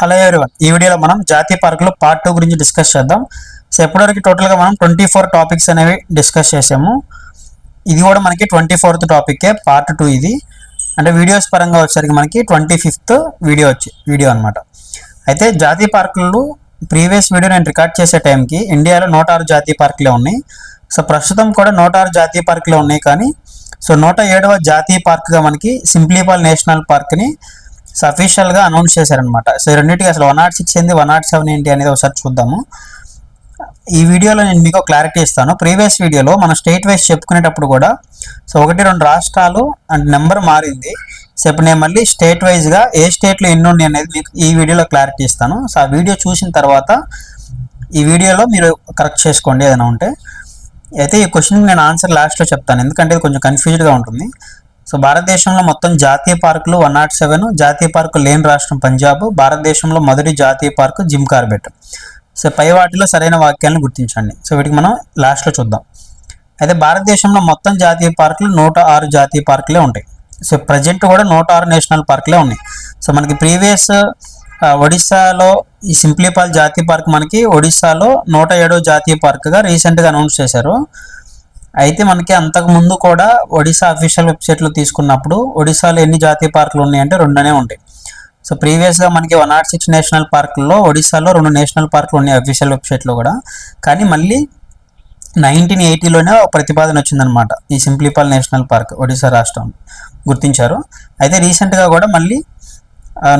Hello everyone. ఈ వీడియోలో మనం జాతీయ పార్కులో పార్ట్ టూ గురించి డిస్కస్ చేద్దాం. సో ఎప్పటివరకు టోటల్గా మనం ట్వంటీ ఫోర్ టాపిక్స్ అనేవి డిస్కస్ చేసాము? ఇది కూడా మనకి ట్వంటీ ఫోర్త్ టాపిక్కే పార్ట్ టూ ఇది. అంటే వీడియోస్ పరంగా వచ్చేసరికి మనకి ట్వంటీ ఫిఫ్త్ వీడియో వచ్చి వీడియో అనమాట అయితే జాతీయ పార్కులు ప్రీవియస్ వీడియో నేను రికార్డ్ చేసే టైంకి ఇండియాలో నూట ఆరు జాతీయ పార్కులే ఉన్నాయి. సో ప్రస్తుతం కూడా నూట ఆరు జాతీయ పార్కులే ఉన్నాయి కానీ సో నూట ఏడవ జాతీయ పార్క్గా మనకి సింప్లీపాల్ నేషనల్ పార్క్ని సో అఫీషియల్గా అనౌన్స్ చేశారనమాట సో ఈ రెండింటికి అసలు వన్ నాట్ సిక్స్ ఏంది వన్ నాట్ సెవెన్ ఏంటి అనేది ఒకసారి చూద్దాము. ఈ వీడియోలో నేను మీకు క్లారిటీ ఇస్తాను. ప్రీవియస్ వీడియోలో మనం స్టేట్ వైజ్ చెప్పుకునేటప్పుడు కూడా సో ఒకటి రెండు రాష్ట్రాలు అండ్ నెంబర్ మారింది. సో ఇప్పుడు నేను మళ్ళీ స్టేట్ వైజ్గా ఏ స్టేట్లో ఎన్ని ఉన్నాయి అనేది మీకు ఈ వీడియోలో క్లారిటీ ఇస్తాను. సో ఆ వీడియో చూసిన తర్వాత ఈ వీడియోలో మీరు కరెక్ట్ చేసుకోండి ఏదైనా ఉంటే. అయితే ఈ క్వశ్చన్ నేను ఆన్సర్ లాస్ట్లో చెప్తాను. ఎందుకంటే ఇది కొంచెం కన్ఫ్యూజ్డ్గా ఉంటుంది. సో భారతదేశంలో మొత్తం జాతీయ పార్కులు వన్ నాట్ సెవెన్ జాతీయ పార్కు లేని రాష్ట్రం పంజాబ్ భారతదేశంలో మొదటి జాతీయ పార్కు జిమ్ కార్బెట్ సో పై వాటిలో సరైన వాక్యాలను గుర్తించండి. సో వీటికి మనం లాస్ట్లో చూద్దాం. అయితే భారతదేశంలో మొత్తం జాతీయ పార్కులు నూట ఆరు జాతీయ పార్కులే ఉంటాయి. సో ప్రజెంట్ కూడా నూట ఆరు నేషనల్ పార్కులే ఉన్నాయి. సో మనకి ప్రీవియస్ ఒడిశాలో ఈ సింప్లీపాల్ జాతీయ పార్క్ మనకి ఒడిశాలో నూట ఏడో జాతీయ పార్క్గా రీసెంట్గా అనౌన్స్ చేశారు. అయితే మనకి అంతకు ముందు కూడా ఒడిశా అఫీషియల్ వెబ్సైట్లో తీసుకున్నప్పుడు ఒడిశాలో ఎన్ని జాతీయ పార్కులు ఉన్నాయంటే రెండునే ఉంటాయి. సో ప్రీవియస్గా మనకి వన్ నాట్ సిక్స్ నేషనల్ పార్కుల్లో ఒడిశాలో రెండు నేషనల్ పార్కులు ఉన్నాయి అఫీషియల్ వెబ్సైట్లో కూడా. కానీ మళ్ళీ నైన్టీన్ ఎయిటీలోనే ఒక ప్రతిపాదన వచ్చిందనమాట ఈ సింప్లిపాల్ నేషనల్ పార్క్ ఒడిశా రాష్ట్రం. గుర్తించారు. అయితే రీసెంట్గా కూడా మళ్ళీ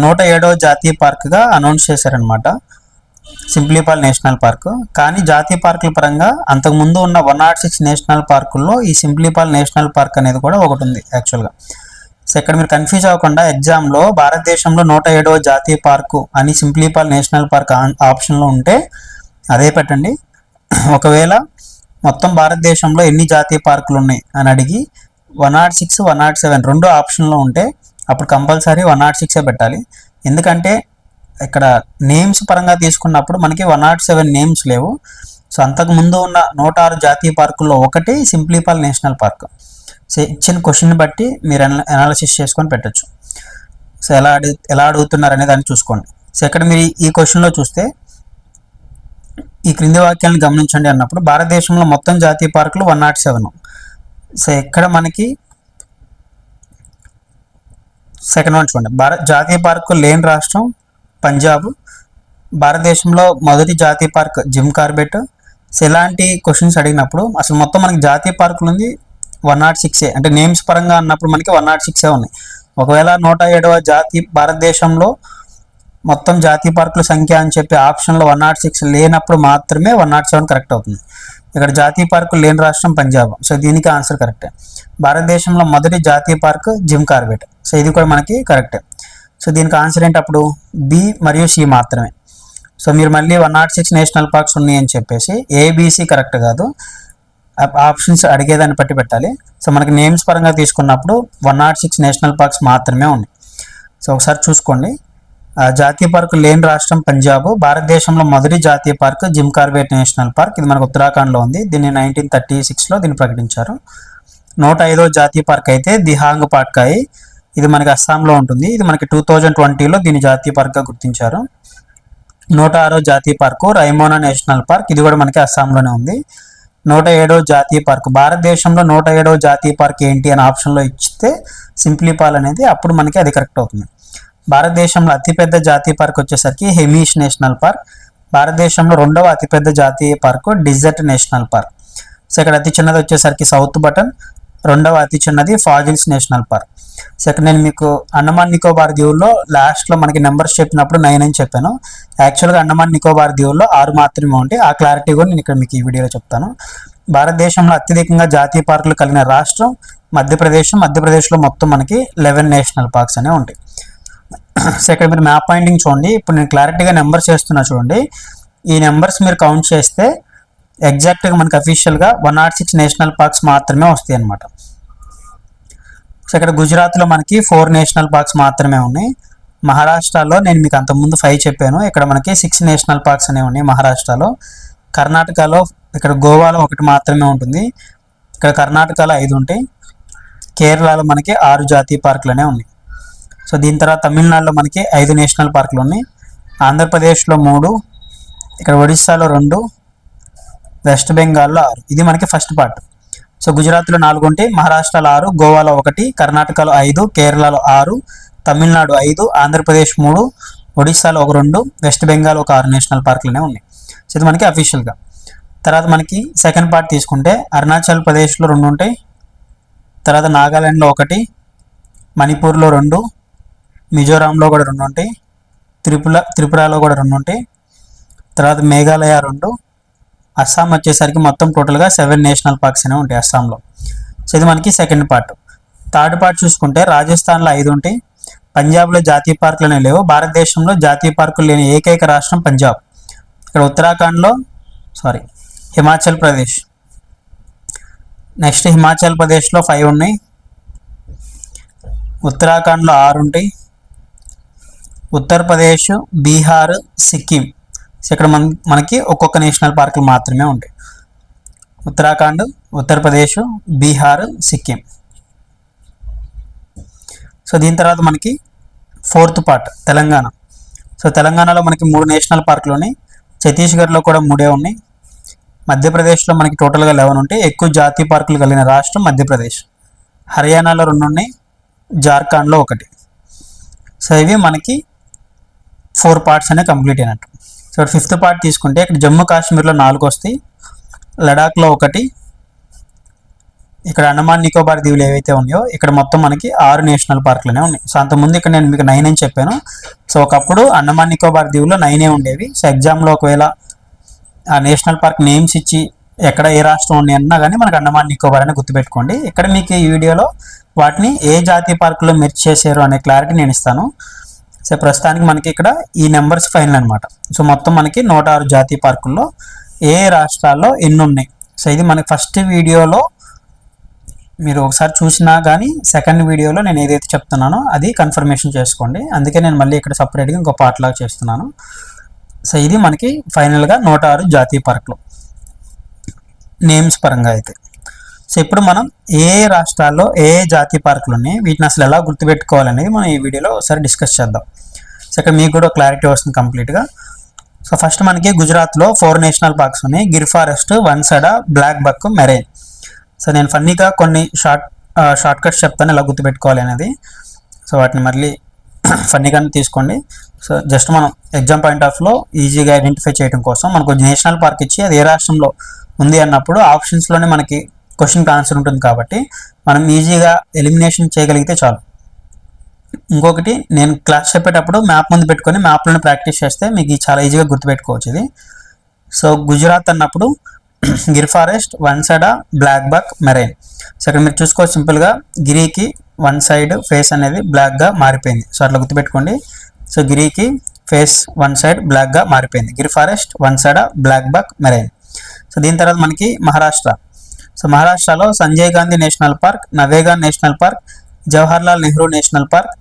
నూట ఏడవ జాతీయ పార్క్గా అనౌన్స్ చేశారనమాట సింప్లీపాల్ నేషనల్ పార్క్. కానీ జాతీయ పార్కుల పరంగా అంతకుముందు ఉన్న వన్ నాట్ సిక్స్ నేషనల్ పార్కుల్లో ఈ సింప్లీపాల్ నేషనల్ పార్క్ అనేది కూడా ఒకటి ఉంది యాక్చువల్గా సో ఇక్కడ మీరు కన్ఫ్యూజ్ అవ్వకుండా ఎగ్జామ్లో భారతదేశంలో నూట ఏడవ జాతీయ పార్కు అని సింప్లీపాల్ నేషనల్ పార్క్ ఆప్షన్లో ఉంటే అదే పెట్టండి. ఒకవేళ మొత్తం భారతదేశంలో ఎన్ని జాతీయ పార్కులు ఉన్నాయి అని అడిగి one nought six one nought seven రెండు ఆప్షన్లో ఉంటే అప్పుడు కంపల్సరీ వన్ నాట్ సిక్సే పెట్టాలి. ఎందుకంటే ఇక్కడ నేమ్స్ పరంగా తీసుకున్నప్పుడు మనకి వన్ నాట్ సెవెన్ నేమ్స్ లేవు. సో అంతకు ముందు ఉన్న నూట ఆరు జాతీయ పార్కుల్లో ఒకటి సింప్లీపాల్ నేషనల్ పార్క్ సో ఇచ్చిన క్వశ్చన్ బట్టి మీరు అనాలిసిస్ చేసుకొని పెట్టొచ్చు. సో ఎలా అడుగు ఎలా అడుగుతున్నారు అనే దాన్ని చూసుకోండి. సో ఇక్కడ మీరు ఈ- ఈ క్వశ్చన్లో చూస్తే ఈ క్రింది వాక్యాలను గమనించండి అన్నప్పుడు భారతదేశంలో మొత్తం జాతీయ పార్కులు వన్ నాట్ సెవెన్ సో ఇక్కడ మనకి సెకండ్ వన్ చూడండి. భారత్ జాతీయ పార్కు లేని రాష్ట్రం పంజాబ్. భారతదేశంలో మొదటి జాతీయ పార్క్ జిమ్ కార్బెట్. సో ఇలాంటి క్వశ్చన్స్ అడిగినప్పుడు అసలు మొత్తం మనకి జాతీయ పార్కులు ఉంది వన్ నాట్ సిక్సే అంటే నేమ్స్ పరంగా అన్నప్పుడు మనకి వన్ నాట్ సిక్సే ఉన్నాయి. ఒకవేళ నూట ఏడవ జాతీయ భారతదేశంలో మొత్తం జాతీయ పార్కుల సంఖ్య అని చెప్పి ఆప్షన్లో వన్ నాట్ సిక్స్ లేనప్పుడు మాత్రమే వన్ నాట్ సెవెన్ కరెక్ట్ అవుతుంది. ఇక్కడ జాతీయ పార్కులు లేని రాష్ట్రం పంజాబ్. సో దీనికి ఆన్సర్ కరెక్టే. భారతదేశంలో మొదటి జాతీయ పార్క్ జిమ్ కార్బెట్. సో ఇది కూడా మనకి కరెక్టే. సో దీనికి ఆన్సర్ ఏంటి అప్పుడు బి మరియు సి మాత్రమే. సో మీరు మళ్ళీ one nought six national parks ఉన్నాయి అని చెప్పేసి ఏబిసి కరెక్ట్ కాదు. ఆప్షన్స్ అడిగేదాన్ని బట్టి పెట్టాలి. సో మనకి నేమ్స్ పరంగా తీసుకున్నప్పుడు one nought six national parks మాత్రమే ఉన్నాయి. సో ఒకసారి చూసుకోండి. ఆ, జాతీయ పార్కు లేని రాష్ట్రం పంజాబ్. భారతదేశంలో మొదటి జాతీయ park Jim Corbett national park. ఇది మనకు ఉత్తరాఖండ్లో ఉంది. దీన్ని నైన్టీన్ థర్టీ సిక్స్లో దీన్ని ప్రకటించారు. నూట ఐదో జాతీయ పార్క్ అయితే దిహాంగ్ పార్క్ అయి ఇది మనకి అస్సాంలో ఉంటుంది. ఇది మనకి టూ థౌజండ్ ట్వంటీలో దీన్ని జాతీయ పార్క్గా గుర్తించారు. నూట ఆరో జాతీయ పార్కు రైమోనా నేషనల్ పార్క్. ఇది కూడా మనకి అస్సాంలోనే ఉంది. నూట ఏడో జాతీయ పార్క్ భారతదేశంలో నూట ఏడో జాతీయ పార్క్ ఏంటి అని ఆప్షన్లో ఇచ్చితే సింప్లీపాల్ అనేది అప్పుడు మనకి అది కరెక్ట్ అవుతుంది. భారతదేశంలో అతిపెద్ద జాతీయ పార్క్ వచ్చేసరికి హెమీష్ నేషనల్ పార్క్ భారతదేశంలో రెండవ అతిపెద్ద జాతీయ park desert national park so ఇక్కడ అతి చిన్నది వచ్చేసరికి సౌత్ బటన్ రెండవ అతి చిన్నది ఫాజిల్స్ నేషనల్ పార్క్. సెకండ్ నేను మీకు అండమాన్ నికోబార్ దీవుల్లో లాస్ట్లో మనకి నెంబర్స్ చెప్పినప్పుడు నైన్ అని చెప్పాను. యాక్చువల్గా అండమాన్ నికోబార్ దీవుల్లో ఆరు మాత్రమే ఉంటాయి ఆ క్లారిటీ కూడా నేను ఇక్కడ మీకు ఈ వీడియోలో చెప్తాను. భారతదేశంలో అత్యధికంగా జాతీయ పార్కులు కలిగిన రాష్ట్రం మధ్యప్రదేశ్. మధ్యప్రదేశ్లో మొత్తం మనకి లెవెన్ నేషనల్ పార్క్స్ అనేవి ఉంటాయి. సెకండ్ మీరు మ్యాప్ పాయింటింగ్ చూడండి. ఇప్పుడు నేను క్లారిటీగా నెంబర్స్ చేస్తున్నా చూడండి. ఈ నెంబర్స్ మీరు కౌంట్ చేస్తే ఎగ్జాక్ట్గా మనకి అఫీషియల్గా one nought six national parks మాత్రమే వస్తాయి అన్నమాట సో ఇక్కడ గుజరాత్లో మనకి ఫోర్ నేషనల్ పార్క్స్ మాత్రమే ఉన్నాయి. మహారాష్ట్రలో నేను మీకు అంతకుముందు ఫైవ్ చెప్పాను. ఇక్కడ మనకి సిక్స్ నేషనల్ పార్క్స్ అనేవి ఉన్నాయి మహారాష్ట్రలో. కర్ణాటకలో ఇక్కడ గోవాలో ఒకటి మాత్రమే ఉంటుంది. ఇక్కడ కర్ణాటకలో ఐదు ఉంటాయి. కేరళలో మనకి ఆరు జాతీయ పార్కులు అనేవి ఉన్నాయి. సో దీని తర్వాత తమిళనాడులో మనకి ఐదు నేషనల్ పార్కులు ఉన్నాయి. ఆంధ్రప్రదేశ్లో మూడు ఇక్కడ ఒడిస్సాలో రెండు వెస్ట్ బెంగాల్లో ఆరు. ఇది మనకి ఫస్ట్ పార్ట్ సో గుజరాత్లో నాలుగు ఉంటే మహారాష్ట్రలో ఆరు గోవాలో ఒకటి కర్ణాటకలో ఐదు కేరళలో ఆరు తమిళనాడు ఐదు ఆంధ్రప్రదేశ్ మూడు ఒడిస్సాలో ఒక రెండు వెస్ట్ బెంగాల్ ఒక ఆరు నేషనల్ పార్కులనే ఉన్నాయి. సో ఇది మనకి అఫీషియల్గా తర్వాత మనకి సెకండ్ పార్ట్ తీసుకుంటే అరుణాచల్ ప్రదేశ్లో రెండు ఉంటాయి. తర్వాత నాగాలాండ్లో ఒకటి మణిపూర్లో రెండు మిజోరాంలో కూడా రెండు ఉంటాయి. త్రిపుర త్రిపురలో కూడా రెండు ఉంటాయి. తర్వాత మేఘాలయ రెండు అస్సాం వచ్చేసరికి మొత్తం టోటల్గా సెవెన్ నేషనల్ పార్క్స్ అనేవి ఉంటాయి అస్సాంలో. సో ఇది మనకి సెకండ్ పార్ట్. థర్డ్ పార్ట్ చూసుకుంటే రాజస్థాన్లో ఐదు ఉంటాయి. పంజాబ్లో జాతీయ పార్కులు అనేవి లేవు. భారతదేశంలో జాతీయ పార్కులు లేని ఏకైక రాష్ట్రం పంజాబ్. ఇక్కడ ఉత్తరాఖండ్లో సారీ హిమాచల్ ప్రదేశ్. నెక్స్ట్ హిమాచల్ ప్రదేశ్లో ఫైవ్ ఉన్నాయి. ఉత్తరాఖండ్లో ఆరు ఉంటాయి. ఉత్తరప్రదేశ్ బీహార్ సిక్కిం. సో ఇక్కడ మన మనకి ఒక్కొక్క నేషనల్ పార్కులు మాత్రమే ఉంటాయి. ఉత్తరాఖండ్ ఉత్తరప్రదేశ్ బీహార్ సిక్కిం. సో దీని తర్వాత మనకి ఫోర్త్ పార్ట్ తెలంగాణ. సో తెలంగాణలో మనకి మూడు నేషనల్ పార్కులు ఉన్నాయి ఛత్తీస్గఢ్లో కూడా మూడే ఉన్నాయి. మధ్యప్రదేశ్లో మనకి టోటల్గా లెవెన్ ఉంటాయి. ఎక్కువ జాతీయ పార్కులు కలిగిన రాష్ట్రం మధ్యప్రదేశ్. హర్యానాలో రెండు ఉన్నాయి. జార్ఖండ్లో ఒకటి. సో ఇవి మనకి ఫోర్ పార్ట్స్ అనేవి కంప్లీట్ అయినట్టు. సో ఫిఫ్త్ పార్ట్ తీసుకుంటే ఇక్కడ జమ్మూ కాశ్మీర్లో నాలుగు వస్తాయి. లడాఖ్లో ఒకటి. ఇక్కడ అండమాన్ నికోబార్ దీవులు ఏవైతే ఉన్నాయో ఇక్కడ మొత్తం మనకి ఆరు నేషనల్ పార్కులనే ఉన్నాయి. సో అంతకుముందు ఇక్కడ నేను మీకు నైన్ అని చెప్పాను. సో ఒకప్పుడు అండమాన్ నికోబార్ దీవుల్లో నైనే ఉండేవి. సో ఎగ్జామ్లో ఒకవేళ ఆ నేషనల్ పార్క్ నేమ్స్ ఇచ్చి ఎక్కడ ఏ రాష్ట్రం ఉన్నాయి అన్నా కానీ మనకు అండమాన్ నికోబార్ అని గుర్తుపెట్టుకోండి. ఇక్కడ మీకు ఈ వీడియోలో వాటిని ఏ జాతీయ పార్కులో మెర్చ్ చేశారు అనే క్లారిటీ నేను ఇస్తాను. సో ప్రస్తుతానికి మనకి ఇక్కడ ఈ నెంబర్స్ ఫైనల్ అనమాట సో మొత్తం మనకి నూట ఆరు జాతీయ పార్కుల్లో ఏ రాష్ట్రాల్లో ఎన్ని ఉన్నాయి? సో ఇది మనకి ఫస్ట్ వీడియోలో మీరు ఒకసారి చూసినా కానీ సెకండ్ వీడియోలో నేను ఏదైతే చెప్తున్నానో అది కన్ఫర్మేషన్ చేసుకోండి. అందుకే నేను మళ్ళీ ఇక్కడ సపరేట్గా ఇంకో పార్ట్ లాగా చేస్తున్నాను. సో ఇది మనకి ఫైనల్గా నూట ఆరు జాతీయ పార్కులు. నేమ్స్ పరంగా అయితే. సో ఇప్పుడు మనం ఏ రాష్ట్రాల్లో ఏ జాతీయ పార్కులు ఉన్నాయి వీటిని అసలు ఎలా గుర్తుపెట్టుకోవాలనేది మనం ఈ వీడియోలో ఒకసారి డిస్కస్ చేద్దాం. సో ఇక్కడ మీకు కూడా క్లారిటీ వస్తుంది కంప్లీట్గా సో ఫస్ట్ మనకి గుజరాత్లో ఫోర్ నేషనల్ పార్క్స్ ఉన్నాయి. Gir forest Vansda black buck marine. So నేను ఫన్నీగా కొన్ని షార్ట్ షార్ట్ కట్స్ చెప్తాను ఎలా గుర్తుపెట్టుకోవాలి అనేది. సో వాటిని మళ్ళీ ఫన్నీగానే తీసుకోండి. సో జస్ట్ మనం ఎగ్జామ్ పాయింట్ ఆఫ్లో ఈజీగా ఐడెంటిఫై చేయడం కోసం మనకు నేషనల్ పార్క్ ఇచ్చి అది ఏ రాష్ట్రంలో ఉంది అన్నప్పుడు ఆప్షన్స్లోనే మనకి క్వశ్చన్కి ఆన్సర్ ఉంటుంది కాబట్టి మనం ఈజీగా ఎలిమినేషన్ చేయగలిగితే చాలు. ఇంకొకటి నేను క్లాస్ చెప్పేటప్పుడు మ్యాప్ ముందు పెట్టుకొని మ్యాప్లను ప్రాక్టీస్ చేస్తే మీకు చాలా ఈజీగా గుర్తుపెట్టుకోవచ్చు ఇది. సో గుజరాత్ అన్నప్పుడు Gir forest one side black buck marine. So ఇక్కడ మీరు చూసుకోవచ్చు సింపుల్గా గిరికి వన్ సైడ్ ఫేస్ అనేది బ్లాక్గా మారిపోయింది. సో అట్లా గుర్తుపెట్టుకోండి. సో గిరికి ఫేస్ వన్ సైడ్ బ్లాక్గా మారిపోయింది. Gir forest one side black buck marine. So దీని తర్వాత మనకి మహారాష్ట్ర. సో మహారాష్ట్రలో Sanjay Gandhi national park Navegaon national park Jawaharlal Nehru national park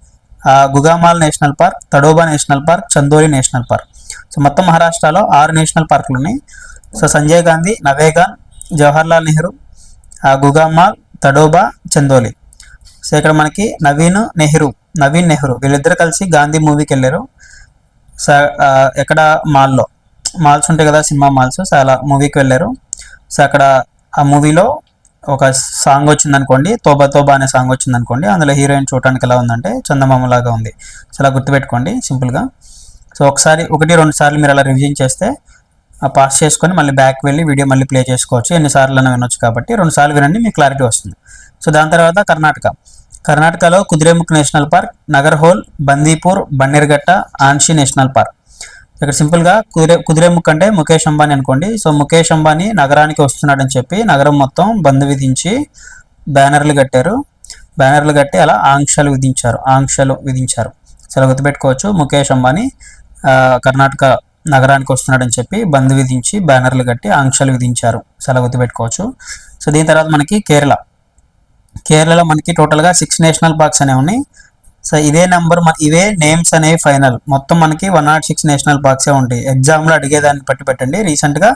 ఆ, Gugamal national park Tadoba national park Chandoli national park. So మొత్తం మహారాష్ట్రలో ఆరు నేషనల్ పార్కులు ఉన్నాయి. సో సంజయ్ గాంధీ నవేగాన్ జవహర్లాల్ నెహ్రూ ఆ, గుగామాల్ తడోబా చందోలి. సో ఇక్కడ మనకి నవీన్ నెహ్రూ నవీన్ నెహ్రూ వీళ్ళిద్దరు కలిసి గాంధీ మూవీకి వెళ్ళారు. సో ఎక్కడ మాల్లో మాల్స్ ఉంటాయి కదా సినిమా మాల్స్ సో అలా మూవీకి వెళ్ళారు. సో అక్కడ ఆ మూవీలో ఒక సాంగ్ వచ్చింది అనుకోండి తోబా తోబా అనే సాంగ్ వచ్చిందనుకోండి అందులో హీరోయిన్ చూడటానికి ఎలా ఉందంటే చందమామలాగా ఉంది. సో అలా గుర్తుపెట్టుకోండి సింపుల్గా. సో ఒకసారి ఒకటి రెండు సార్లు మీరు అలా రివిజన్ చేస్తే ఆ పాస్ చేసుకొని మళ్ళీ బ్యాక్ వెళ్ళి వీడియో మళ్ళీ ప్లే చేసుకోవచ్చు. ఎన్నిసార్లు అయినా వినొచ్చు కాబట్టి రెండు సార్లు వినండి మీకు క్లారిటీ వస్తుంది. సో దాని తర్వాత కర్ణాటక. కర్ణాటకలో Kudremukh national park Nagarhole Bandipur Bannerghatta Anshi national park. ఇక్కడ సింపుల్గా కుదిరే కుదిరేముఖ్ అంటే ముఖేష్ అంబానీ అనుకోండి. సో ముఖేష్ అంబానీ నగరానికి వస్తున్నాడని చెప్పి నగరం మొత్తం బంద్ విధించి బ్యానర్లు కట్టారు. బ్యానర్లు కట్టి అలా ఆంక్షలు విధించారు. ఆంక్షలు విధించారు. చాలా గుర్తుపెట్టుకోవచ్చు ముఖేష్ అంబానీ కర్ణాటక నగరానికి వస్తున్నాడని చెప్పి బంద్ విధించి బ్యానర్లు కట్టి ఆంక్షలు విధించారు. చాలా గుర్తుపెట్టుకోవచ్చు. సో దీని తర్వాత మనకి కేరళ. కేరళలో మనకి టోటల్గా సిక్స్ నేషనల్ పార్క్స్ అనేవి ఉన్నాయి. సో ఇదే నెంబర్ మన ఇవే నేమ్స్ అనేవి ఫైనల్ మొత్తం మనకి వన్ నాట్ సిక్స్ నేషనల్ పార్క్సే ఉంటాయి. ఎగ్జామ్లో అడిగేదాన్ని బట్టి పెట్టండి. రీసెంట్గా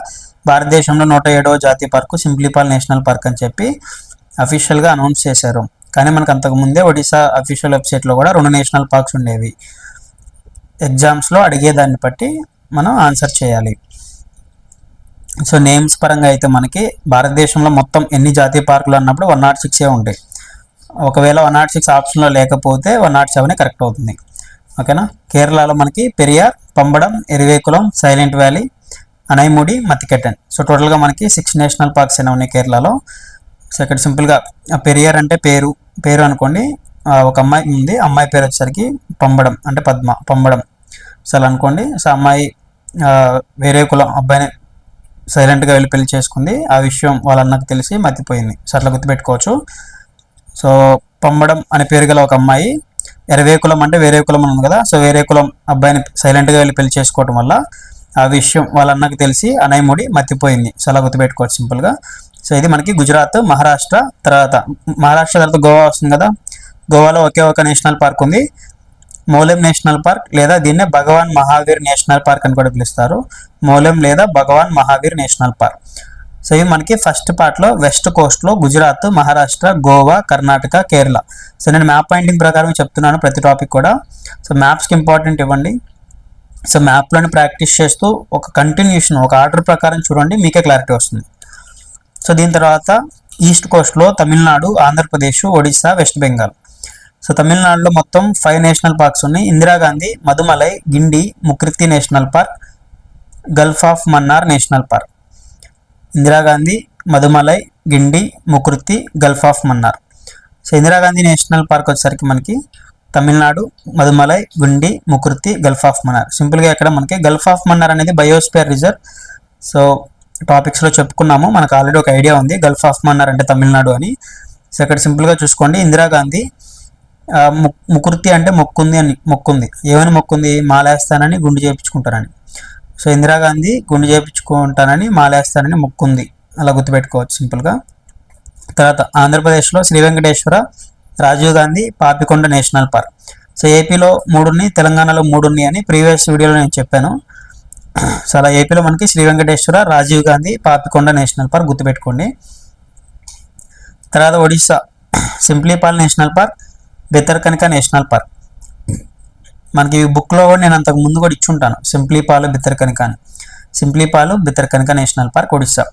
భారతదేశంలో నూట ఏడవ జాతీయ పార్కు సింప్లీపాల్ నేషనల్ పార్క్ అని చెప్పి అఫీషియల్గా అనౌన్స్ చేశారు. కానీ మనకు అంతకు ముందే ఒడిశా అఫీషియల్ వెబ్సైట్లో కూడా రెండు నేషనల్ పార్క్స్ ఉండేవి. ఎగ్జామ్స్లో అడిగేదాన్ని బట్టి మనం ఆన్సర్ చేయాలి. సో నేమ్స్ పరంగా అయితే మనకి భారతదేశంలో మొత్తం ఎన్ని జాతీయ పార్కులు అన్నప్పుడు వన్ నాట్ సిక్సే ఉంటాయి. ఒకవేళ వన్ నాట్ సిక్స్ ఆప్షన్లో లేకపోతే వన్ నాట్ సెవెనే కరెక్ట్ అవుతుంది. ఓకేనా కేరళలో మనకి Periyar Pambadum Eravikulam silent valley Anamudi Mathikettan so టోటల్గా మనకి సిక్స్ నేషనల్ పార్క్స్ అయినా ఉన్నాయి కేరళలో? సో ఇక్కడ సింపుల్గా పెరియార్ అంటే పేరు పేరు అనుకోండి ఒక అమ్మాయి ఉంది అమ్మాయి పేరు వచ్చేసరికి పంబడం అంటే పద్మ పంబడం. సో అలా అనుకోండి సో అమ్మాయి వేరే కులం అబ్బాయిని సైలెంట్గా వెళ్ళి పెళ్ళి చేసుకుంది ఆ విషయం వాళ్ళ అన్నకు తెలిసి మతిపోయింది సో అట్లా గుర్తుపెట్టుకోవచ్చు. సో పంబడం అనే పేరు గల ఒక అమ్మాయి ఎరవే కులం అంటే వేరే కులం ఉంది కదా. సో వేరే కులం అబ్బాయిని సైలెంట్గా వెళ్ళి పెళ్ళి చేసుకోవడం వల్ల ఆ విషయం వాళ్ళ అన్నకు తెలిసి అనయముడి మతిపోయింది సో అలా గుర్తుపెట్టుకోవచ్చు సింపుల్గా సో ఇది మనకి గుజరాత్ మహారాష్ట్ర తర్వాత మహారాష్ట్ర తర్వాత గోవా వస్తుంది కదా. గోవాలో ఒకే ఒక నేషనల్ పార్క్ ఉంది. మోలెం నేషనల్ పార్క్ లేదా దీన్నే భగవాన్ మహావీర్ నేషనల్ పార్క్ అని కూడా పిలుస్తారు. మోలెం లేదా Bhagwan Mahavir national park. So ఇవి మనకి ఫస్ట్ పార్ట్లో వెస్ట్ కోస్ట్లో గుజరాత్ మహారాష్ట్ర గోవా కర్ణాటక కేరళ సో నేను మ్యాప్ పాయింటింగ్ ప్రకారం చెప్తున్నాను ప్రతి టాపిక్ కూడా. సో మ్యాప్స్కి ఇంపార్టెంట్ ఇవ్వండి. సో మ్యాప్లను ప్రాక్టీస్ చేస్తూ ఒక కంటిన్యూషన్ ఒక ఆర్డర్ ప్రకారం చూడండి మీకే క్లారిటీ వస్తుంది. సో దీని తర్వాత ఈస్ట్ కోస్ట్లో తమిళనాడు ఆంధ్రప్రదేశ్ ఒడిశా వెస్ట్ బెంగాల్ సో తమిళనాడులో మొత్తం ఫైవ్ నేషనల్ పార్క్స్ ఉన్నాయి. Indira Gandhi Mudumalai Guindy Mukurthi national park gulf of Mannar national park Indira Gandhi Mudumalai Guindy Mukurthi gulf of Mannar. So Indira Gandhi national park వచ్చేసరికి మనకి తమిళనాడు మధుమలై గుండి ముకృతి Gulf of Mannar. సింపుల్గా ఇక్కడ మనకి Gulf of Mannar అనేది biosphere reserve. So టాపిక్స్లో చెప్పుకున్నాము. మనకు already ఒక idea ఉంది గల్ఫ్ ఆఫ్ మన్నార్ అంటే తమిళనాడు అని. సో ఇక్కడ సింపుల్గా చూసుకోండి ఇందిరాగాంధీ ముకృతి ముకుర్తి అంటే మొక్కుంది అని మొక్కుంది. ఏమని మొక్కుంది? మాలేస్తానని గుండు చేయించుకుంటారని. సో ఇందిరాగాంధీ గుండు చేయించుకుంటానని మాలేస్తానని మొక్కుంది. అలా గుర్తుపెట్టుకోవచ్చు సింపుల్గా. తర్వాత ఆంధ్రప్రదేశ్లో Shri Venkateswara Rajiv Gandhi Papikonda national park. So ఏపీలో మూడుని తెలంగాణలో మూడున్నాయి అని ప్రీవియస్ వీడియోలో నేను చెప్పాను. సో అలా ఏపీలో మనకి శ్రీ వెంకటేశ్వర రాజీవ్ గాంధీ పాపికొండ నేషనల్ పార్క్ గుర్తుపెట్టుకోండి. తర్వాత Odisha Simlipal national park Bhitarkanika national park. మనకి ఈ బుక్లో కూడా నేను అంతకు ముందు కూడా ఇచ్చుంటాను. సింప్లీ పాలు బిత్తరకనిక అని సింప్లీ పాలు బిత్తరకనిక నేషనల్ పార్క్ ఒడిస్సా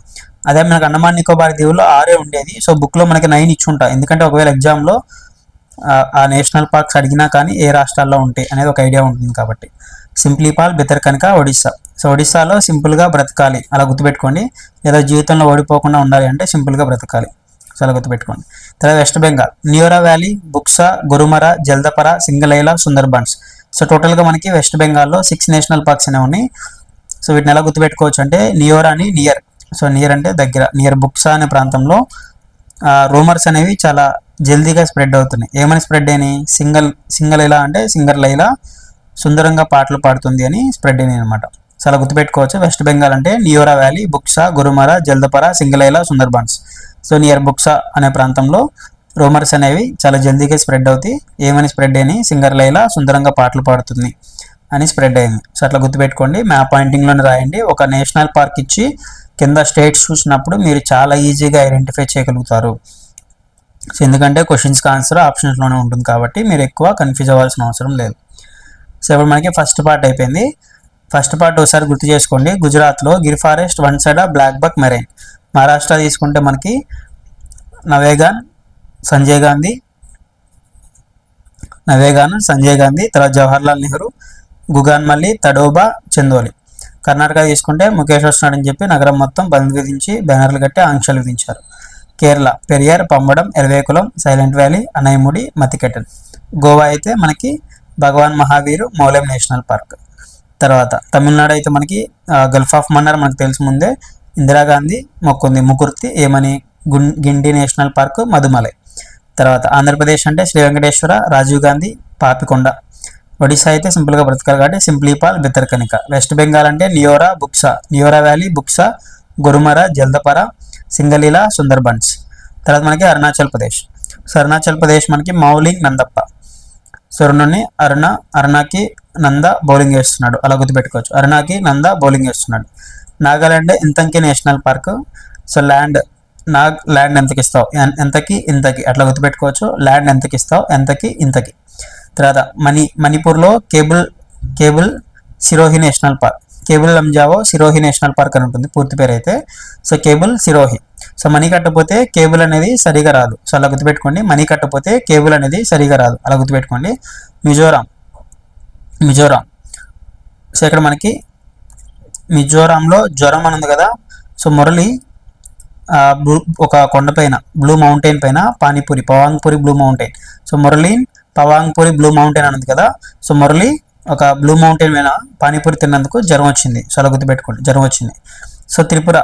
అదే మనకు అండమాన్ నికోబార్ దీవుల్లో ఆరే ఉండేది. సో బుక్లో మనకి నైన్ ఇచ్చుంటా. ఎందుకంటే ఒకవేళ ఎగ్జామ్లో ఆ నేషనల్ పార్క్స్ అడిగినా కానీ ఏ రాష్ట్రాల్లో ఉంటాయి అనేది ఒక ఐడియా ఉంటుంది కాబట్టి. Simply Paul Bhitarkanika Odisha so ఒడిస్సాలో సింపుల్గా బ్రతకాలి. అలా గుర్తుపెట్టుకోండి. లేదా జీవితంలో ఓడిపోకుండా ఉండాలి అంటే సింపుల్గా బ్రతకాలి. చాలా గుర్తుపెట్టుకోండి. తర్వాత west Bengal Neora valley Buxa Gorumara Jaldapara Singalila Sundarbans. So టోటల్గా మనకి వెస్ట్ బెంగాల్లో సిక్స్ నేషనల్ పార్క్స్ అనేవి ఉన్నాయి. సో వీటిని ఎలా గుర్తుపెట్టుకోవచ్చు అంటే నియోరా అని నియర్. సో నియర్ అంటే దగ్గర నియర్ బుక్సా అనే ప్రాంతంలో రూమర్స్ అనేవి చాలా జల్దీగా స్ప్రెడ్ అవుతున్నాయి. ఏమని స్ప్రెడ్ అయినాయి? సింగల్ సింగల్ ఇలా అంటే సింగర్ లైలా సుందరంగా పాటలు పాడుతుంది అని స్ప్రెడ్ అయినాయి అనమాట సో అలా గుర్తుపెట్టుకోవచ్చు. వెస్ట్ బెంగాల్ అంటే Neora valley Buxa Gorumara Jaldapara Singalila Sundarbans so near Buxa అనే ప్రాంతంలో రూమర్స్ అనేవి చాలా జల్దీగా స్ప్రెడ్ అవుతాయి. ఏమని స్ప్రెడ్ అయినాయి? సింగర్లైలా సుందరంగా పాటలు పాడుతుంది అని స్ప్రెడ్ అయింది. సో అట్లా గుర్తుపెట్టుకోండి. మ్యాప్ పాయింటింగ్లోనే రాయండి. ఒక నేషనల్ పార్క్ ఇచ్చి కింద స్టేట్స్ చూసినప్పుడు మీరు చాలా ఈజీగా ఐడెంటిఫై చేయగలుగుతారు. సో ఎందుకంటే క్వశ్చన్స్కి ఆన్సర్ ఆప్షన్స్లోనే ఉంటుంది కాబట్టి మీరు ఎక్కువ కన్ఫ్యూజ్ అవ్వాల్సిన అవసరం లేదు. సో ఇప్పుడు మనకి ఫస్ట్ పార్ట్ అయిపోయింది. ఫస్ట్ పార్ట్ ఒకసారి గుర్తు చేసుకోండి. గుజరాత్లో Gir forest one side black buck marine. Maharashtra తీసుకుంటే మనకి నవేగాన్ సంజయ్ గాంధీ నవేగాన్ సంజయ్ గాంధీ తర్వాత జవహర్లాల్ నెహ్రూ గుగాన్ మల్లి తడోబా చందోలి. కర్ణాటక తీసుకుంటే ముఖేష్ వస్తున్నాడని చెప్పి నగరం మొత్తం బంద్ విధించి బ్యానర్లు కట్టి ఆంక్షలు విధించారు. కేరళ పెరియార్ పంబడం ఎరవేకులం సైలెంట్ వ్యాలీ అనైముడి మతికెటన్ గోవా అయితే మనకి భగవాన్ మహావీరు మౌలెం నేషనల్ పార్క్. తర్వాత తమిళనాడు అయితే మనకి గల్ఫ్ ఆఫ్ మన్నార్ మనకు తెలిసి ముందే. ఇందిరాగాంధీ మొక్కుంది ముకుర్తి ఏమని Guindy national park Mudumalai. తర్వాత ఆంధ్రప్రదేశ్ అంటే శ్రీ వెంకటేశ్వర రాజీవ్ గాంధీ పాపికొండ. ఒడిశా అయితే సింపుల్గా బ్రతకాలి కాబట్టి సింప్లీపాల్ బితర్కనిక వెస్ట్ బెంగాల్ అంటే నియోరా బుక్సా. నియోరా వ్యాలీ బుక్సా గురుమర జల్దపర సింగలీలా సుందర్బన్స్. తర్వాత మనకి అరుణాచల్ ప్రదేశ్. సో అరుణాచల్ ప్రదేశ్ మనకి మౌలింగ్ నందప్ప. సో రెండుని అరుణ అరుణకి నంద బౌలింగ్ వేస్తున్నాడు. అలా గుర్తుపెట్టుకోవచ్చు. అరుణకి నంద బౌలింగ్ వేస్తున్నాడు. Nagaland Intanki national park. So land Nagaland ఎంతకి ఇస్తావు? ఎంతకి ఇంతకి? అట్లా గుర్తుపెట్టుకోవచ్చు. ల్యాండ్ ఎంతకి ఇస్తావు? ఎంతకి ఇంతకి. తర్వాత మణి మణిపూర్లో Keibul Keibul Sirohi national park. Keibul Lamjao Sirohi national park అని ఉంటుంది పూర్తి పేరు అయితే so Keibul Sirohi. So money కట్టకపోతే కేబుల్ అనేది సరిగా రాదు. సో అలా గుర్తుపెట్టుకోండి మనీ కట్టకపోతే కేబుల్ అనేది సరిగా రాదు. అలా గుర్తుపెట్టుకోండి. మిజోరాం. మిజోరాం. సో ఇక్కడ మనకి మిజోరాంలో జ్వరం అని ఉంది కదా. సో మురళి బ్లూ ఒక కొండపైన బ్లూ మౌంటైన్ పైన panipuri Phawngpui blue mountain. So Murali Phawngpui blue mountain అని ఉంది కదా. సో మురళి ఒక బ్లూ మౌంటైన్ మీద పానీపూరి తిన్నందుకు జ్వరం వచ్చింది. సో అలా గుర్తుపెట్టుకోండి జ్వరం వచ్చింది. So Tripura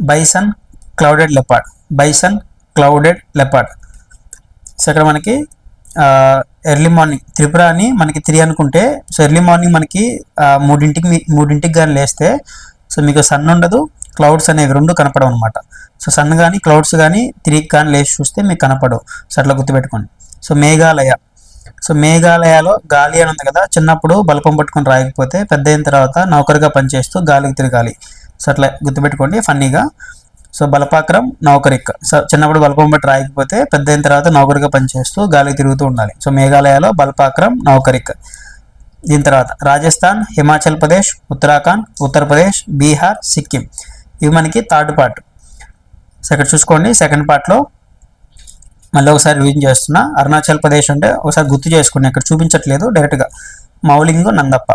bison clouded leopard bison clouded leopard so ఇక్కడ మనకి ఎర్లీ మార్నింగ్ త్రిపుర అని మనకి త్రీ అనుకుంటే సో ఎర్లీ మార్నింగ్ మనకి మూడింటికి మీ- మూడింటికి కానీ లేస్తే సో మీకు సన్ ఉండదు క్లౌడ్స్ అనేవి రెండు కనపడవు అనమాట సో సన్ కానీ క్లౌడ్స్ కానీ త్రీకి కానీ లేచి చూస్తే మీకు కనపడవు. సో అట్లా గుర్తుపెట్టుకోండి. సో మేఘాలయ సో మేఘాలయలో గాలి అని ఉంది కదా. చిన్నప్పుడు బలపం పట్టుకొని రాయకపోతే పెద్ద అయిన తర్వాత నౌకరుగా పనిచేస్తూ గాలికి తిరగాలి. సో అట్లా గుర్తుపెట్టుకోండి ఫన్నీగా. సో బలపాక్రం నౌకరిక్. సో చిన్నప్పుడు బలపం బట్టి రాయకపోతే పెద్ద అయిన తర్వాత నౌకరిగా పనిచేస్తూ గాలికి తిరుగుతూ ఉండాలి. సో మేఘాలయలో బలపాక్రం నౌకరిక్. దీని తర్వాత రాజస్థాన్ హిమాచల్ ప్రదేశ్ ఉత్తరాఖండ్ ఉత్తరప్రదేశ్ బీహార్ సిక్కిం. ఇవి మనకి థర్డ్ పార్ట్. సో ఇక్కడ చూసుకోండి సెకండ్ పార్ట్లో మళ్ళీ ఒకసారి రివిజన్ చేస్తున్నా. అరుణాచల్ ప్రదేశ్ అంటే ఒకసారి గుర్తు చేసుకుని ఇక్కడ చూపించట్లేదు. డైరెక్ట్గా మౌలింగ్ నందప్ప.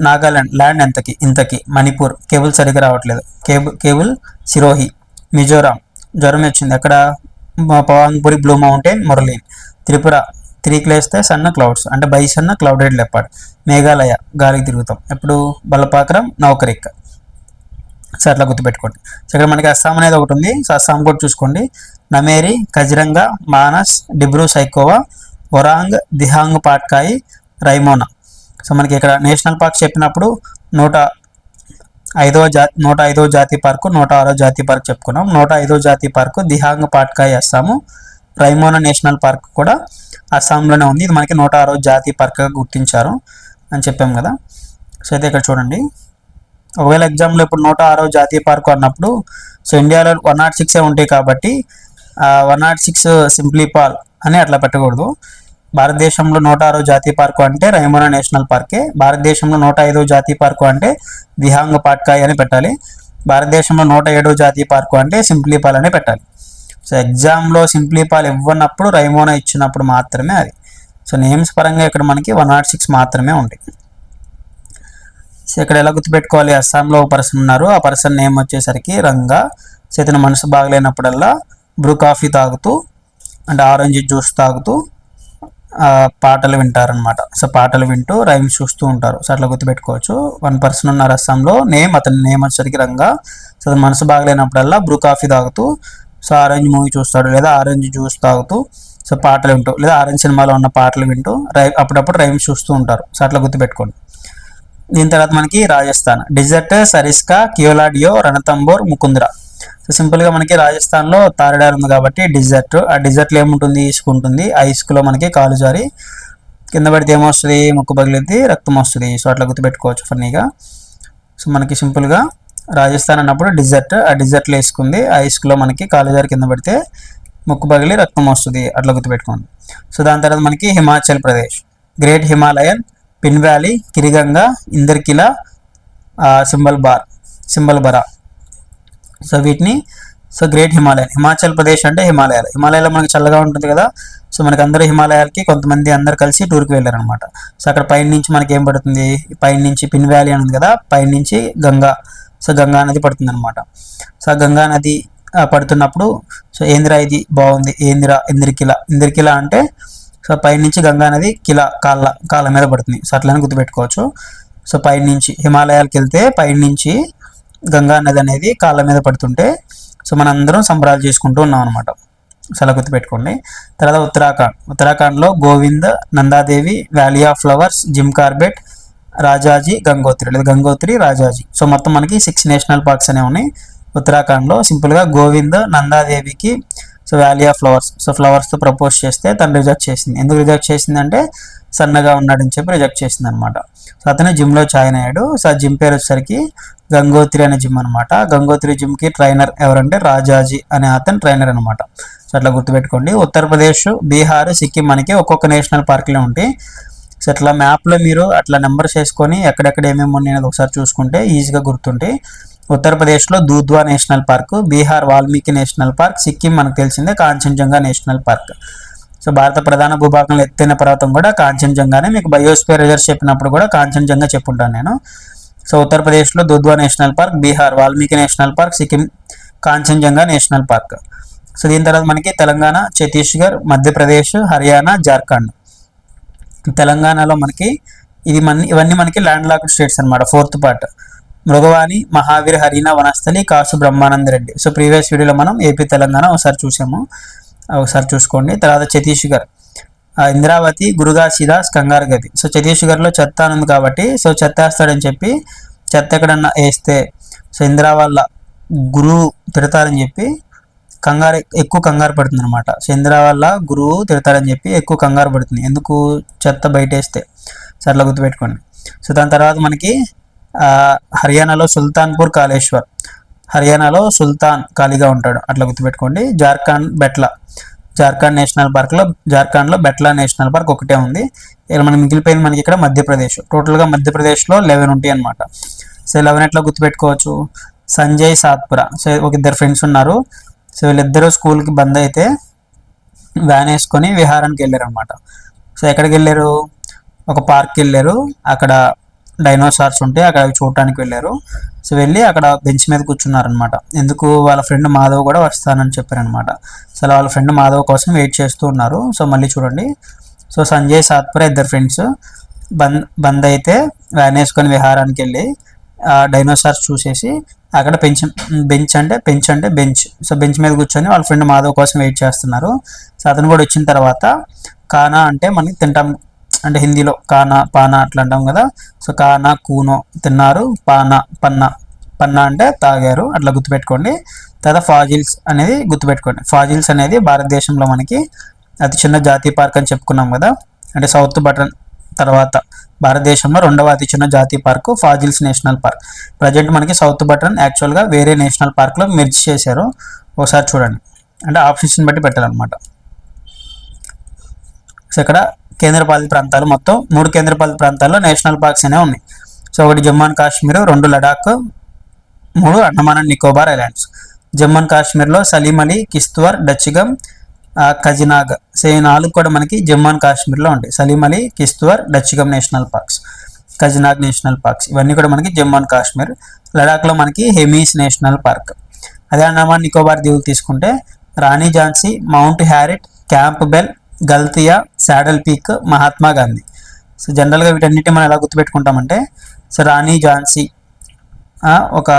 నాగాలాండ్ ల్యాండ్ ఎంతకి? ఇంతకి. మణిపూర్ కేబుల్ సరిగ్గా రావట్లేదు. కేబుల్ కేబుల్ సిరోహి. మిజోరాం. జ్వరం వచ్చింది. అక్కడ పవాంగ్పురి బ్లూ మౌంటైన్ మురళీన్ త్రిపుర త్రీక్లేస్తే సన్న క్లౌడ్స్ అంటే బై సన్న క్లౌడెడ్ లెపాడ్ మేఘాలయ గాలికి తిరుగుతాం. ఎప్పుడు? బలపాకరం నౌకరిక్ సో అట్లా గుర్తుపెట్టుకోండి. సో ఇక్కడ మనకి అస్సాం అనేది ఒకటి ఉంది. సో అస్సాం కూడా చూసుకోండి. నమేరి కజిరంగా మానస్ డిబ్రూ సైకోవా ఒరాంగ్ దిహాంగ్ పాట్కాయి రైమోనా. సో మనకి ఇక్కడ నేషనల్ పార్క్ చెప్పినప్పుడు నూట ఐదవ జా నూట ఐదవ జాతీయ పార్కు నూట ఆరో జాతీయ పార్క్ చెప్పుకున్నాం. నూట ఐదవ జాతీయ పార్కు దిహాంగ్ పాట్కాయ్ అస్సాము. రైమోనా నేషనల్ పార్క్ కూడా అస్సాంలోనే ఉంది. ఇది మనకి నూట ఆరో జాతీయ పార్క్గా గుర్తించారు అని చెప్పాం కదా. సో అయితే ఇక్కడ చూడండి. ఒకవేళ ఎగ్జామ్లో ఇప్పుడు నూట ఆరో జాతీయ పార్కు అన్నప్పుడు సో ఇండియాలో వన్ నాట్ సిక్సే ఉంటాయి కాబట్టి one nought six simply Paul అని అట్లా పెట్టకూడదు. భారతదేశంలో నూట ఆరో జాతీయ పార్కు అంటే రైమోనా నేషనల్ పార్కే. భారతదేశంలో నూట ఐదో జాతీయ పార్కు అంటే దిహాంగ్ పాట్కాయ్ అని పెట్టాలి. భారతదేశంలో నూట ఏడో జాతీయ పార్కు అంటే సింప్లీపాల్ అని పెట్టాలి. సో ఎగ్జామ్లో సింప్లీపాల్ ఇవ్వనప్పుడు రైమోనా ఇచ్చినప్పుడు మాత్రమే అది. సో నేమ్స్ పరంగా ఇక్కడ మనకి వన్ నాట్ సిక్స్ మాత్రమే ఉంటాయి. సో ఇక్కడ ఎలా గుర్తుపెట్టుకోవాలి? అస్సాంలో ఒక పర్సన్ ఉన్నారు. ఆ పర్సన్ నేమ్ వచ్చేసరికి రంగా. సో ఇతను మనసు బాగలేనప్పుడల్లా బ్రూ కాఫీ తాగుతూ అంటే ఆరెంజ్ జ్యూస్ తాగుతూ పాటలు వింటారనమాట సో పాటలు వింటూ రైమ్స్ చూస్తూ ఉంటారు. సో అట్లా గుర్తుపెట్టుకోవచ్చు. వన్ పర్సన్ ఉన్నారు అస్సాంలో. నేమ్ అతని నేమ్ వచ్చేసరికి రంగా. సో అతను మనసు బాగలేనప్పుడల్లా బ్రూ కాఫీ తాగుతూ సో ఆరెంజ్ మూవీ చూస్తాడు. లేదా ఆరెంజ్ జ్యూస్ తాగుతూ సో పాటలు వింటూ లేదా ఆరెంజ్ సినిమాలో ఉన్న పాటలు వింటూ రై అప్పుడప్పుడు రైమ్స్ చూస్తూ ఉంటారు. సో అట్లా గుర్తుపెట్టుకోండి. దీని తర్వాత మనకి రాజస్థాన్. డిజర్ట్ సరిస్కా కియోలాడియో రణతంబోర్ ముకుంద్రా. సో సింపుల్గా మనకి రాజస్థాన్లో తారడార్ ఉంది కాబట్టి డిజర్ట్. ఆ డిజర్ట్లో ఏముంటుంది? ఇసుక ఉంటుంది. ఆ ఇసుకలో మనకి కాలు జారి కింద పడితే ఏమొస్తుంది? ముక్కు పగిలిద్ది రక్తం వస్తుంది. సో అట్లా గుర్తుపెట్టుకోవచ్చు ఫన్నీగా. సో మనకి సింపుల్గా రాజస్థాన్ అన్నప్పుడు డిజర్ట్. ఆ డిజర్ట్లో వేసుకుంది ఆ ఇసుకలో మనకి కాలు జారి కింద పడితే ముక్కు పగిలి రక్తం వస్తుంది. అట్లా గుర్తుపెట్టుకోండి. సో దాని తర్వాత మనకి Himachal Pradesh. Great Himalayan Pin valley Khirganga Inderkilla Simbalbara Simbalbara so వీటిని so great Himalayan Himachal Pradesh అంటే హిమాలయాలు హిమాలయాలో మనకి చల్లగా ఉంటుంది కదా సో మనకి అందరూ హిమాలయాలకి కొంతమంది అందరు కలిసి టూర్కి వెళ్ళారనమాట సో అక్కడ పైన నుంచి మనకి ఏం పడుతుంది? పైన నుంచి పిన్ వ్యాలీ అని ఉంది కదా పైన నుంచి గంగా. సో గంగా నది పడుతుంది అనమాట సో ఆ గంగా నది పడుతున్నప్పుడు సో ఏందిరా ఇది? బాగుంది. ఏందిరా? ఇంద్రికిల. ఇంద్రికిల అంటే సో పైనుంచి గంగా నది కిలా కాళ్ళ కాళ్ళ మీద పడుతుంది. సో అట్లనే గుర్తుపెట్టుకోవచ్చు. సో పైనుంచి హిమాలయాలకు వెళ్తే పైనుంచి గంగా నది అనేది కాళ్ళ మీద పడుతుంటే సో మనందరం సంబరాలు చేసుకుంటూ ఉన్నాం అనమాట సో అలా గుర్తుపెట్టుకోండి. తర్వాత ఉత్తరాఖండ్. ఉత్తరాఖండ్లో Govind Nanda Devi valley of flowers Jim Corbett Rajaji Gangotri. లేదా గంగోత్రి రాజాజీ. సో మొత్తం మనకి సిక్స్ నేషనల్ పార్క్స్ అనేవి ఉన్నాయి. ఉత్తరాఖండ్లో సింపుల్గా Govind నందాదేవికి so valley of flowers. So ఫ్లవర్స్తో propose చేస్తే తను రిజెక్ట్ చేసింది. ఎందుకు రిజెక్ట్ చేసిందంటే సన్నగా ఉన్నాడని చెప్పి రిజెక్ట్ చేసింది అనమాట సో అతను జిమ్లో జాయిన్ అయ్యాడు. సో ఆ జిమ్ పేరు వచ్చేసరికి గంగోత్రి అనే జిమ్ అనమాట. గంగోత్రి జిమ్కి ట్రైనర్ ఎవరంటే రాజాజీ అనే అతను ట్రైనర్ అనమాట. సో అట్లా గుర్తుపెట్టుకోండి. ఉత్తరప్రదేశ్ బీహార్ సిక్కిం మనకి ఒక్కొక్క నేషనల్ పార్క్లో ఉంటాయి. సో అట్లా మ్యాప్లో మీరు అట్లా నెంబర్స్ వేసుకొని ఎక్కడెక్కడ ఏమేమి ఉన్నాయి అనేది ఒకసారి చూసుకుంటే ఈజీగా గుర్తుంటాయి. ఉత్తరప్రదేశ్లో Dudhwa national park Bihar Valmiki national park Sikkim మనకు తెలిసిందే కాంచన్జంగా నేషనల్ పార్క్. సో భారత ప్రధాన భూభాగంలో ఎత్తైన పర్వతం కూడా కాంచన్జంగానే. మీకు బయోస్పియర్ రిజర్వ్ చెప్పినప్పుడు కూడా కాంచన్జంగా చెప్పుంటాను నేను. సో ఉత్తరప్రదేశ్లో Dudhwa national park Bihar Valmiki national park Sikkim Kanchenjunga national park. So దీని తర్వాత మనకి తెలంగాణ ఛత్తీస్గఢ్ మధ్యప్రదేశ్ హర్యానా జార్ఖండ్. తెలంగాణలో మనకి ఇది మన ఇవన్నీ మనకి ల్యాండ్ లాక్డ్ స్టేట్స్ అనమాట fourth part. Mrugavani Mahavir Harina Vanasthali Kasu Brahmananda Reddy so previous వీడియోలో మనం ఏపీ తెలంగాణ ఒకసారి చూసాము. ఒకసారి చూసుకోండి. తర్వాత చతీష్ ఆ, ఇంద్రావతి గురుగాశిదాస్ కంగారు గది. సో చతీష్ గారిలో చెత్త అని ఉంది కాబట్టి సో చెత్త వేస్తాడని చెప్పి చెత్త ఎక్కడన్నా వేస్తే సో ఇందిరా వాళ్ళ గురువు తిడతారని చెప్పి కంగారు ఎక్కువ కంగారు పడుతుంది అనమాట సో ఇందిరా వల్ల గురువు తిడతారని చెప్పి ఎక్కువ కంగారు పడుతుంది. ఎందుకు చెత్త బయట వేస్తే సో అట్లా గుర్తుపెట్టుకోండి. సో దాని తర్వాత మనకి హర్యానాలో సుల్తాన్పూర్ కాళేశ్వర్. హర్యానాలో సుల్తాన్ ఖాళీగా ఉంటాడు. అట్లా గుర్తుపెట్టుకోండి. జార్ఖండ్ బెట్ల. జార్ఖండ్ నేషనల్ పార్క్లో జార్ఖండ్లో బెట్లా నేషనల్ పార్క్ ఒకటే ఉంది. ఇలా మనం మిగిలిపోయింది మనకి ఇక్కడ మధ్యప్రదేశ్. టోటల్గా మధ్యప్రదేశ్లో లెవెన్ ఉంటాయి అనమాట సో లెవెన్ ఎట్లా గుర్తుపెట్టుకోవచ్చు? సంజయ్ సాత్పుర. సో ఒక ఇద్దరు ఫ్రెండ్స్ ఉన్నారు. సో వీళ్ళిద్దరూ స్కూల్కి బంద్ అయితే వ్యాన్ వేసుకొని విహారానికి వెళ్ళారు అనమాట సో ఎక్కడికి వెళ్ళారు? ఒక పార్క్కి వెళ్ళారు. అక్కడ డైనోసార్స్ ఉంటే అక్కడ అవి చూడటానికి వెళ్ళారు. సో వెళ్ళి అక్కడ బెంచ్ మీద కూర్చున్నారనమాట ఎందుకు వాళ్ళ ఫ్రెండ్ మాధవ్ కూడా వస్తానని చెప్పారనమాట సో వాళ్ళ ఫ్రెండ్ మాధవ్ కోసం వెయిట్ చేస్తూ ఉన్నారు. సో మళ్ళీ చూడండి. సో సంజయ్ సాత్పుర ఇద్దరు ఫ్రెండ్స్. బంద్ బంద్ అయితే వ్యాన్ వేసుకొని విహారానికి వెళ్ళి ఆ డైనోసార్స్ చూసేసి అక్కడ పెంచ్ బెంచ్ అంటే బెంచ్ అంటే బెంచ్. సో బెంచ్ మీద కూర్చొని వాళ్ళ ఫ్రెండ్ మాధవ్ కోసం వెయిట్ చేస్తున్నారు. సో అతను కూడా వచ్చిన తర్వాత కానా అంటే మనకి తింటాం అంటే హిందీలో కానా పానా అట్లా అంటాం కదా. సో కానా కూనో తిన్నారు. పానా పన్నా. పన్నా అంటే తాగారు. అట్లా గుర్తుపెట్టుకోండి. తర్వాత ఫాజిల్స్ అనేది గుర్తుపెట్టుకోండి. ఫాజిల్స్ అనేది భారతదేశంలో మనకి అతి చిన్న జాతీయ పార్క్ అని చెప్పుకున్నాం కదా. అంటే సౌత్ బటన్ తర్వాత భారతదేశంలో రెండవ అతి చిన్న జాతీయ park fossils national park. Present మనకి సౌత్ బటన్ యాక్చువల్గా వేరే నేషనల్ పార్క్లో మెర్జ్ చేశారు. ఒకసారి చూడండి. అంటే ఆప్షన్స్ని బట్టి పెట్టాలన్నమాట. సో ఇక్కడ కేంద్రపాలిత ప్రాంతాలు మొత్తం మూడు కేంద్రపాలిత ప్రాంతాల్లో నేషనల్ పార్క్స్ అనేవి ఉన్నాయి. సో ఒకటి జమ్మూ అండ్ కాశ్మీర్ రెండు లడాక్ మూడు Andaman and Nicobar islands. Jammu and కాశ్మీర్లో సలీం అలీ కిస్తూర్ డచ్గమ్ ఖజినాగ్. సో ఈ నాలుగు కూడా మనకి జమ్మూ అండ్ కాశ్మీర్లో ఉంటాయి. Salim Ali Kishtwar Dachigam national parks Khajinag national parks. ఇవన్నీ కూడా మనకి జమ్మూ అండ్ కాశ్మీర్. లడాక్లో మనకి హెమీస్ నేషనల్ పార్క్. అదే అండమాన్ నికోబార్ దీవులు తీసుకుంటే Rani Jhansi mount Harriet Campbell Galathea saddle peak Mahatma Gandhi. So జనరల్గా వీటన్నిటి మనం ఎలా గుర్తుపెట్టుకుంటామంటే సో రాణి ఝాన్సీ ఒక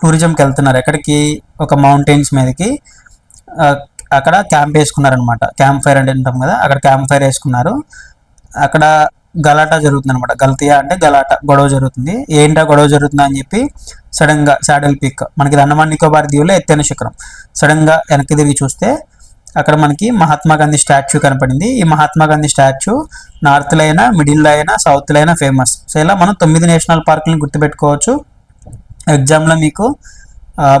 టూరిజంకి వెళ్తున్నారు. ఎక్కడికి? ఒక మౌంటైన్స్ మీదకి. అక్కడ క్యాంప్ వేసుకున్నారనమాట క్యాంప్ ఫైర్ అంటే ఉంటాం కదా అక్కడ క్యాంప్ ఫైర్ వేసుకున్నారు. అక్కడ గలాటా జరుగుతుంది అనమాట గల్తియా అంటే గలాటా గొడవ జరుగుతుంది. ఏంటా గొడవ జరుగుతుందా అని చెప్పి సడన్గా శాడల్ పీక్ మనకి అండమాన్ నికోబార్ దీవులో ఎత్తైన శిఖరం. సడన్గా వెనక్కి తిరిగి చూస్తే అక్కడ మనకి మహాత్మా గాంధీ స్టాచ్యూ కనపడింది. ఈ మహాత్మా గాంధీ స్టాచ్యూ నార్త్లో అయినా మిడిల్లో అయినా సౌత్లో అయినా ఫేమస్. సో ఇలా మనం తొమ్మిది నేషనల్ పార్కులను గుర్తుపెట్టుకోవచ్చు. ఎగ్జామ్లో మీకు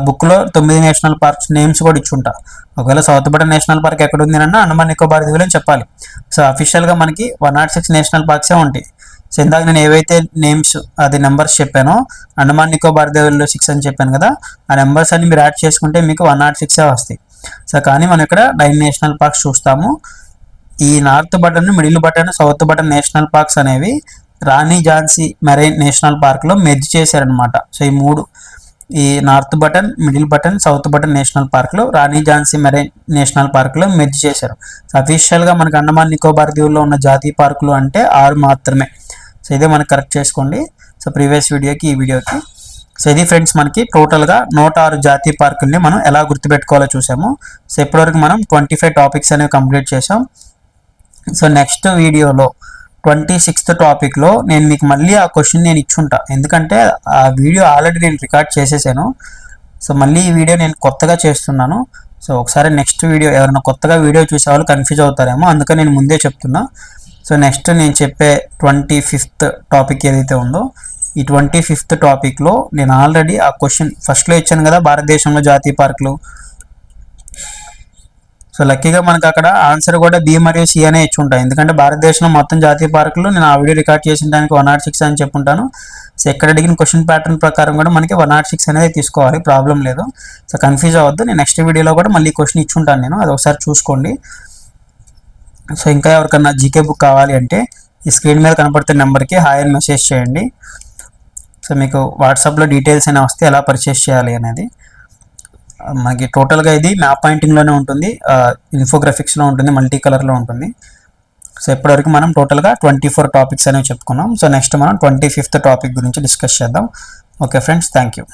బుక్లో తొమ్మిది నేషనల్ పార్క్స్ నేమ్స్ కూడా ఇచ్చుంటా. ఒకవేళ సౌత్ బటన్ నేషనల్ పార్క్ ఎక్కడ ఉంది అన్న అండమాన్ నికోబార్ దీవులు అని చెప్పాలి. సో అఫీషియల్గా మనకి వన్ నాట్ సిక్స్ నేషనల్ పార్క్సే ఉంటాయి. సో ఇందాక నేను ఏవైతే నేమ్స్ అది నెంబర్స్ చెప్పానో అండమాన్ నికోబార్ దీవుల్లో సిక్స్ అని చెప్పాను కదా ఆ నెంబర్స్ అన్ని మీరు యాడ్ చేసుకుంటే మీకు వన్ నాట్ సిక్సే వస్తాయి. సో కానీ మనం ఇక్కడ నైన్ నేషనల్ పార్క్స్ చూస్తాము. ఈ north button middle button south button national parks అనేవి రాణి ఝాన్సీ మెరైన్ నేషనల్ పార్క్లో మెర్జ్ చేశారనమాట సో ఈ మూడు ఈ north button middle button south button national పార్క్లో రాణి ఝాన్సీ మెరైన్ నేషనల్ పార్క్లో మెర్జ్ చేశారు. సో అఫీషియల్గా మనకి అండమాన్ నికోబార్ దీవుల్లో ఉన్న జాతీయ పార్కులు అంటే ఆరు మాత్రమే. సో ఇదే మనకు కరెక్ట్ చేసుకోండి. సో ప్రీవియస్ వీడియోకి ఈ వీడియోకి సో ఇది ఫ్రెండ్స్ మనకి టోటల్గా నూట ఆరు జాతీయ పార్కుల్ని మనం ఎలా గుర్తుపెట్టుకోవాలో చూసాము సో ఇప్పటివరకు మనం ట్వంటీ ఫైవ్ టాపిక్స్ అనేవి కంప్లీట్ చేసాం సో నెక్స్ట్ వీడియోలో ట్వంటీ సిక్స్త్ టాపిక్లో నేను మీకు మళ్ళీ ఆ క్వశ్చన్ నేను ఇచ్చుంటా. ఎందుకంటే ఆ వీడియో ఆల్రెడీ నేను రికార్డ్ చేసేసాను. సో మళ్ళీ ఈ వీడియో నేను కొత్తగా చేస్తున్నాను. సో ఒకసారి నెక్స్ట్ వీడియో ఎవరైనా కొత్తగా వీడియో చూసే వాళ్ళు కన్ఫ్యూజ్ అవుతారేమో అందుకని నేను ముందే చెప్తున్నా. సో నెక్స్ట్ నేను చెప్పే ట్వంటీ ఫిఫ్త్ టాపిక్ ఏదైతే ఉందో ఈ ట్వంటీ ఫిఫ్త్ టాపిక్లో నేను ఆల్రెడీ ఆ క్వశ్చన్ ఫస్ట్లో ఇచ్చాను కదా భారతదేశంలో జాతీయ పార్కులు. సో లక్కీగా మనకు అక్కడ ఆన్సర్ కూడా బి మరియు సి అనే ఇచ్చి ఉంటాయి. ఎందుకంటే భారతదేశంలో మొత్తం జాతీయ పార్కులు నేను ఆ వీడియో రికార్డ్ చేసిన దానికి వన్ నాట్ సిక్స్ అని చెప్పుంటాను. సో ఎక్కడ అడిగిన క్వశ్చన్ ప్యాటర్న్ ప్రకారం కూడా మనకి వన్ నాట్ సిక్స్ అనేది తీసుకోవాలి ప్రాబ్లం లేదు. సో కన్ఫ్యూజ్ అవ్వద్దు నేను నెక్స్ట్ వీడియోలో కూడా మళ్ళీ క్వశ్చన్ ఇచ్చుంటాను నేను అది ఒకసారి చూసుకోండి. సో ఇంకా ఎవరికన్నా జీకే బుక్ కావాలి అంటే ఈ స్క్రీన్ మీద కనపడుతున్న నెంబర్కి హాయ్ అని మెసేజ్ చేయండి. సో మీకు వాట్సాప్లో డీటెయిల్స్ అయినా వస్తే ఎలా పర్చేస్ చేయాలి అనేది. మనకి టోటల్గా ఇది మ్యాప్ పాయింటింగ్లోనే ఉంటుంది. ఇన్ఫోగ్రాఫిక్స్లో ఉంటుంది మల్టీ కలర్లో ఉంటుంది. సో ఇప్పటివరకు మనం టోటల్గా ట్వంటీ ఫోర్ టాపిక్స్ అనేవి చెప్పుకున్నాం. సో నెక్స్ట్ మనం ట్వంటీ ఫిఫ్త్ టాపిక్ గురించి డిస్కస్ చేద్దాం. Okay friends thank you